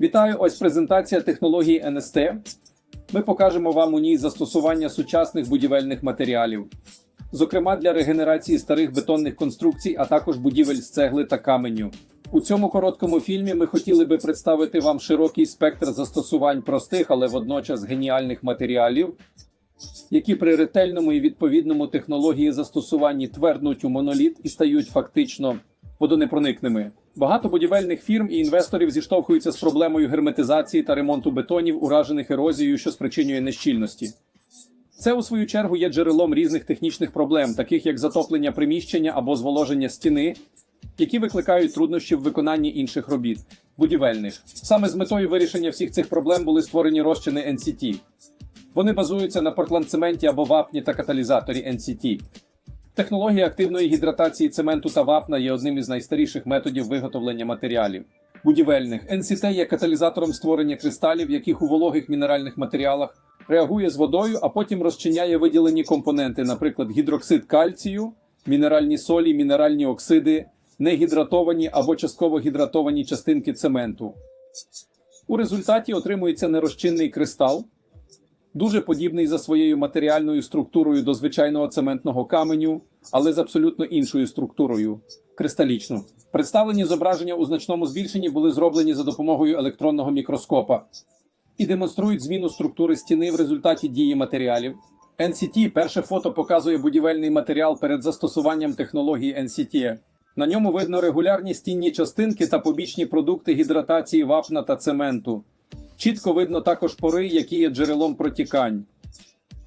Вітаю! Ось презентація технології НСТ. Ми покажемо вам у ній застосування сучасних будівельних матеріалів, зокрема для регенерації старих бетонних конструкцій, а також будівель з цегли та каменю. У цьому короткому фільмі ми хотіли би представити вам широкий спектр застосувань простих, але водночас геніальних матеріалів, які при ретельному і відповідному технології застосуванні тверднуть у моноліт і стають фактично водонепроникними. Багато будівельних фірм і інвесторів зіштовхуються з проблемою герметизації та ремонту бетонів, уражених ерозією, що спричинює нещільності. Це, у свою чергу, є джерелом різних технічних проблем, таких як затоплення приміщення або зволоження стіни, які викликають труднощі в виконанні інших робіт будівельних. Саме з метою вирішення всіх цих проблем були створені розчини NCT. Вони базуються на портландцементі або вапні та каталізаторі NCT. Технологія активної гідратації цементу та вапна є одним із найстаріших методів виготовлення матеріалів. Будівельних NCT є каталізатором створення кристалів, яких у вологих мінеральних матеріалах реагує з водою, а потім розчиняє виділені компоненти, наприклад, гідроксид кальцію, мінеральні солі, мінеральні оксиди, негідратовані або частково гідратовані частинки цементу. У результаті отримується нерозчинний кристал, дуже подібний за своєю матеріальною структурою до звичайного цементного каменю, але з абсолютно іншою структурою кристалічну. Представлені зображення у значному збільшенні були зроблені за допомогою електронного мікроскопа і демонструють зміну структури стіни в результаті дії матеріалів. NCT перше фото показує будівельний матеріал перед застосуванням технології NCT. На ньому видно регулярні стінні частинки та побічні продукти гідратації вапна та цементу. Чітко видно також пори, які є джерелом протікань.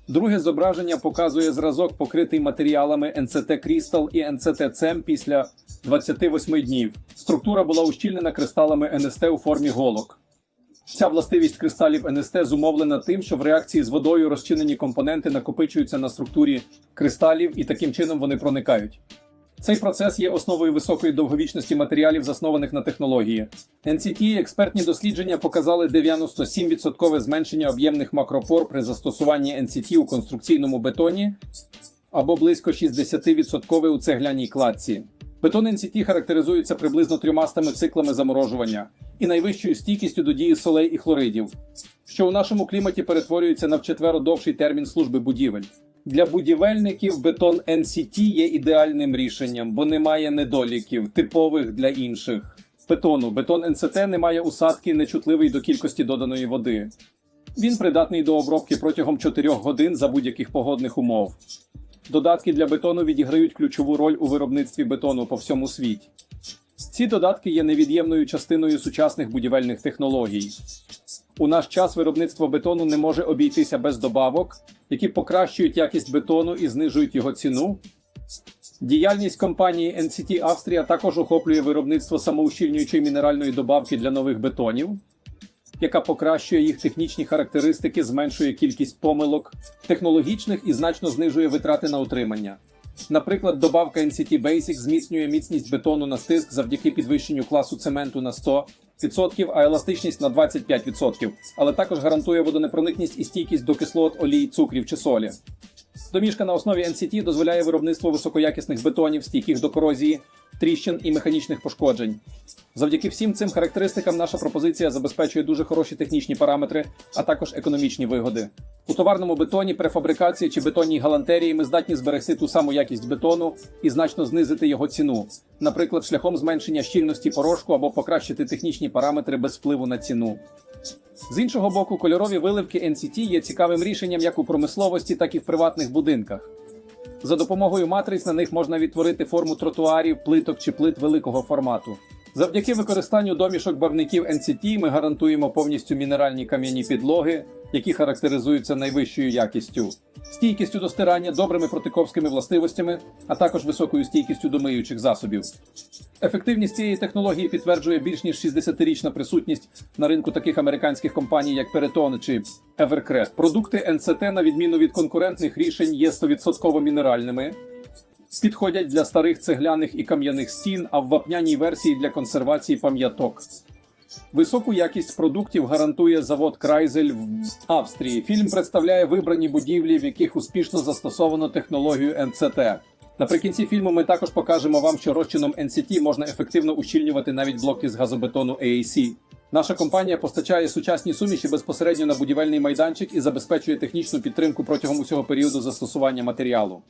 Друге зображення показує зразок, покритий матеріалами NCT Crystal і NCT CEM після 28 днів. Структура була ущільнена кристалами НСТ у формі голок. Ця властивість кристалів НСТ зумовлена тим, що в реакції з водою розчинені компоненти накопичуються на структурі кристалів і таким чином вони проникають. Цей процес є основою високої довговічності матеріалів, заснованих на технології. NCT експертні дослідження показали 97% зменшення об'ємних макропор при застосуванні NCT у конструкційному бетоні або близько 60% у цегляній кладці. Бетон NCT характеризується приблизно трьомастами циклами заморожування і найвищою стійкістю до дії солей і хлоридів, що у нашому кліматі перетворюється на вчетверо довший термін служби будівель. Для будівельників бетон NCT є ідеальним рішенням, бо немає недоліків, типових для інших. Бетону бетон NCT не має усадки, нечутливий до кількості доданої води. Він придатний до обробки протягом 4 годин за будь-яких погодних умов. Додатки для бетону відіграють ключову роль у виробництві бетону по всьому світі. Ці додатки є невід'ємною частиною сучасних будівельних технологій. У наш час виробництво бетону не може обійтися без добавок, які покращують якість бетону і знижують його ціну. Діяльність компанії NCT Австрія також охоплює виробництво самоущільнюючої мінеральної добавки для нових бетонів, яка покращує їх технічні характеристики, зменшує кількість помилок, технологічних і значно знижує витрати на утримання. Наприклад, добавка NCT Basic зміцнює міцність бетону на стиск завдяки підвищенню класу цементу на 100%, а еластичність на 25%, але також гарантує водонепроникність і стійкість до кислот, олій, цукрів чи солі. Домішка на основі NCT дозволяє виробництво високоякісних бетонів, стійких до корозії, тріщин і механічних пошкоджень. Завдяки всім цим характеристикам наша пропозиція забезпечує дуже хороші технічні параметри, а також економічні вигоди. У товарному бетоні, префабрикації чи бетонній галантерії ми здатні зберегти ту саму якість бетону і значно знизити його ціну, наприклад, шляхом зменшення щільності порошку або покращити технічні параметри без впливу на ціну. З іншого боку, кольорові виливки NCT є цікавим рішенням як у промисловості, так і в приватних будинках. За допомогою матриць на них можна відтворити форму тротуарів, плиток чи плит великого формату. Завдяки використанню домішок барвників NCT ми гарантуємо повністю мінеральні кам'яні підлоги, які характеризуються найвищою якістю, стійкістю до стирання, добрими протиковськими властивостями, а також високою стійкістю до миючих засобів. Ефективність цієї технології підтверджує більш ніж 60-річна присутність на ринку таких американських компаній, як Peritone чи Evercrest. Продукти NCT, на відміну від конкурентних рішень, є 100% мінеральними. Підходять для старих цегляних і кам'яних стін, а в вапняній версії для консервації пам'яток. Високу якість продуктів гарантує завод Крайзель в Австрії. Фільм представляє вибрані будівлі, в яких успішно застосовано технологію NCT. Наприкінці фільму ми також покажемо вам, що розчином NCT можна ефективно ущільнювати навіть блоки з газобетону AAC. Наша компанія постачає сучасні суміші безпосередньо на будівельний майданчик і забезпечує технічну підтримку протягом усього періоду застосування матеріалу.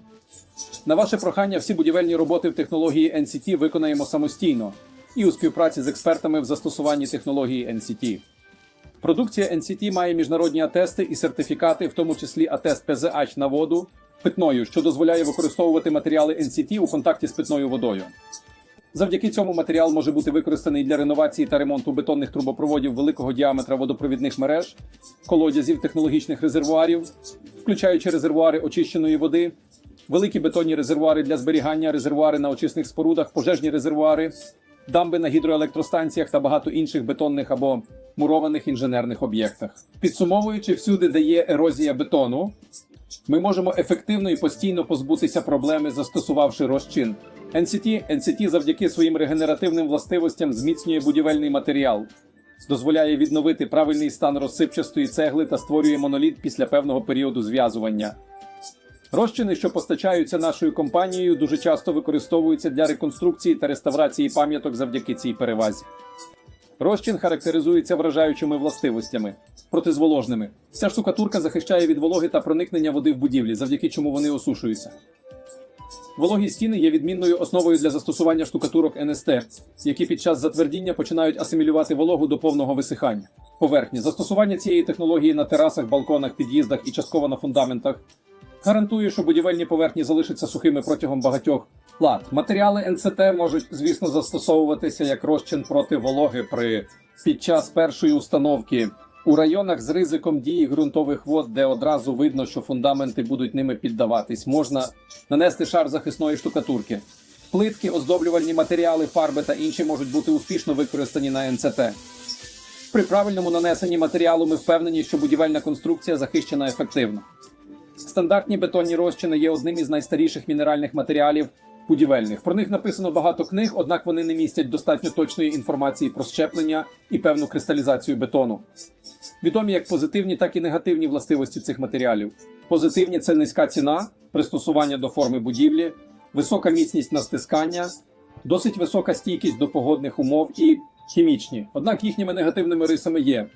На ваше прохання, всі будівельні роботи в технології NCT виконаємо самостійно і у співпраці з експертами в застосуванні технології NCT. Продукція NCT має міжнародні атести і сертифікати, в тому числі атест PZH на воду питною, що дозволяє використовувати матеріали NCT у контакті з питною водою. Завдяки цьому матеріал може бути використаний для реновації та ремонту бетонних трубопроводів великого діаметра водопровідних мереж, колодязів технологічних резервуарів, включаючи резервуари очищеної води, великі бетонні резервуари для зберігання, резервуари на очисних спорудах, пожежні резервуари, дамби на гідроелектростанціях та багато інших бетонних або мурованих інженерних об'єктах. Підсумовуючи всюди, де є ерозія бетону, ми можемо ефективно і постійно позбутися проблеми, застосувавши розчин. NCT, NCT завдяки своїм регенеративним властивостям зміцнює будівельний матеріал, дозволяє відновити правильний стан розсипчастої цегли та створює моноліт після певного періоду зв'язування. Розчини, що постачаються нашою компанією, дуже часто використовуються для реконструкції та реставрації пам'яток завдяки цій перевазі. Розчин характеризується вражаючими властивостями протизволожними. Ця штукатурка захищає від вологи та проникнення води в будівлі, завдяки чому вони осушуються. Вологі стіни є відмінною основою для застосування штукатурок НСТ, які під час затвердіння починають асимілювати вологу до повного висихання. Поверхні застосування цієї технології на терасах, балконах, під'їздах і частково на фундаментах гарантує, що будівельні поверхні залишаться сухими протягом багатьох лат. Матеріали НЦТ можуть, звісно, застосовуватися як розчин проти вологи при під час першої установки. У районах з ризиком дії ґрунтових вод, де одразу видно, що фундаменти будуть ними піддаватись, можна нанести шар захисної штукатурки. Плитки, оздоблювальні матеріали, фарби та інші можуть бути успішно використані на НЦТ. При правильному нанесенні матеріалу ми впевнені, що будівельна конструкція захищена ефективно. Стандартні бетонні розчини є одним із найстаріших мінеральних матеріалів будівельних. Про них написано багато книг, однак вони не містять достатньо точної інформації про щеплення і певну кристалізацію бетону. Відомі як позитивні, так і негативні властивості цих матеріалів. Позитивні це низька ціна, пристосування до форми будівлі, висока міцність на стискання, досить висока стійкість до погодних умов і хімічні. Однак їхніми негативними рисами є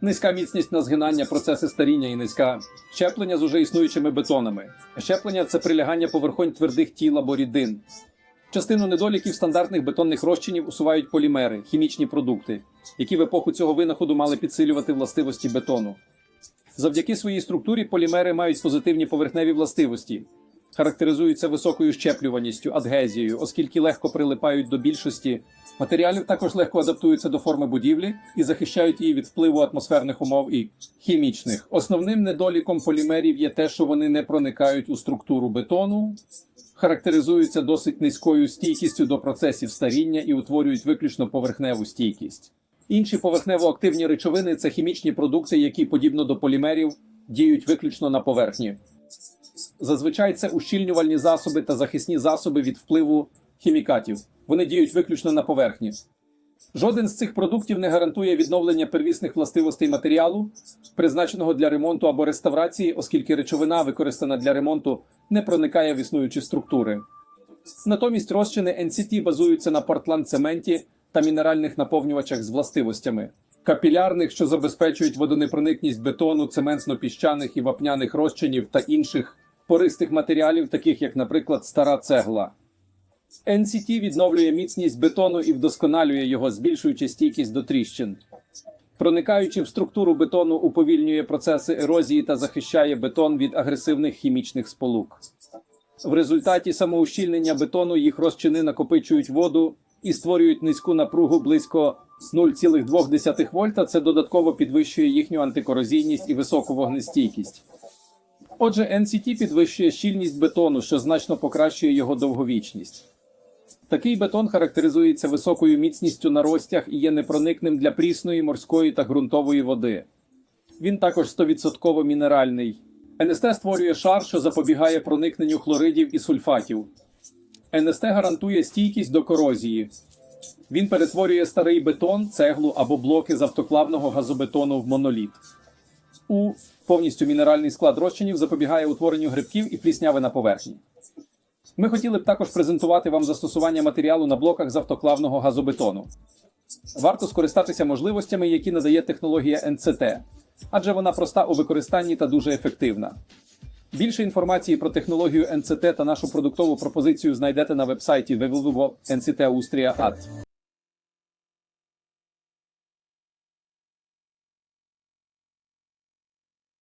низька міцність на згинання, процеси старіння і низька щеплення з уже існуючими бетонами. Щеплення це прилягання поверхонь твердих тіл або рідин. Частину недоліків стандартних бетонних розчинів усувають полімери, хімічні продукти, які в епоху цього винаходу мали підсилювати властивості бетону. Завдяки своїй структурі полімери мають позитивні поверхневі властивості, характеризуються високою щеплюваністю, адгезією, оскільки легко прилипають до більшості матеріалів, також легко адаптуються до форми будівлі і захищають її від впливу атмосферних умов і хімічних. Основним недоліком полімерів є те, що вони не проникають у структуру бетону, характеризуються досить низькою стійкістю до процесів старіння і утворюють виключно поверхневу стійкість. Інші поверхнево-активні речовини це хімічні продукти, які, подібно до полімерів, діють виключно на поверхні. Зазвичай це ущільнювальні засоби та захисні засоби від впливу хімікатів. Вони діють виключно на поверхні. Жоден з цих продуктів не гарантує відновлення первісних властивостей матеріалу, призначеного для ремонту або реставрації, оскільки речовина, використана для ремонту, не проникає в існуючі структури. Натомість розчини NCT базуються на портланд-цементі та мінеральних наповнювачах з властивостями капілярних, що забезпечують водонепроникність бетону, цементно-піщаних і вапняних розчинів та інших пористих матеріалів, таких як, наприклад, стара цегла. NCT відновлює міцність бетону і вдосконалює його, збільшуючи стійкість до тріщин. Проникаючи в структуру бетону, уповільнює процеси ерозії та захищає бетон від агресивних хімічних сполук. В результаті самоущільнення бетону їх розчини накопичують воду і створюють низьку напругу близько 0,2 вольта. Це додатково підвищує їхню антикорозійність і високу вогнестійкість. Отже, NCT підвищує щільність бетону, що значно покращує його довговічність. Такий бетон характеризується високою міцністю на розтяг і є непроникним для прісної, морської та ґрунтової води. Він також 100% мінеральний. НСТ створює шар, що запобігає проникненню хлоридів і сульфатів. НСТ гарантує стійкість до корозії. Він перетворює старий бетон, цеглу або блоки з автоклавного газобетону в моноліт. У повністю мінеральний склад розчинів запобігає утворенню грибків і плісняви на поверхні. Ми хотіли б також презентувати вам застосування матеріалу на блоках з автоклавного газобетону. Варто скористатися можливостями, які надає технологія NCT, адже вона проста у використанні та дуже ефективна. Більше інформації про технологію NCT та нашу продуктову пропозицію знайдете на вебсайті www.nctaustria.at.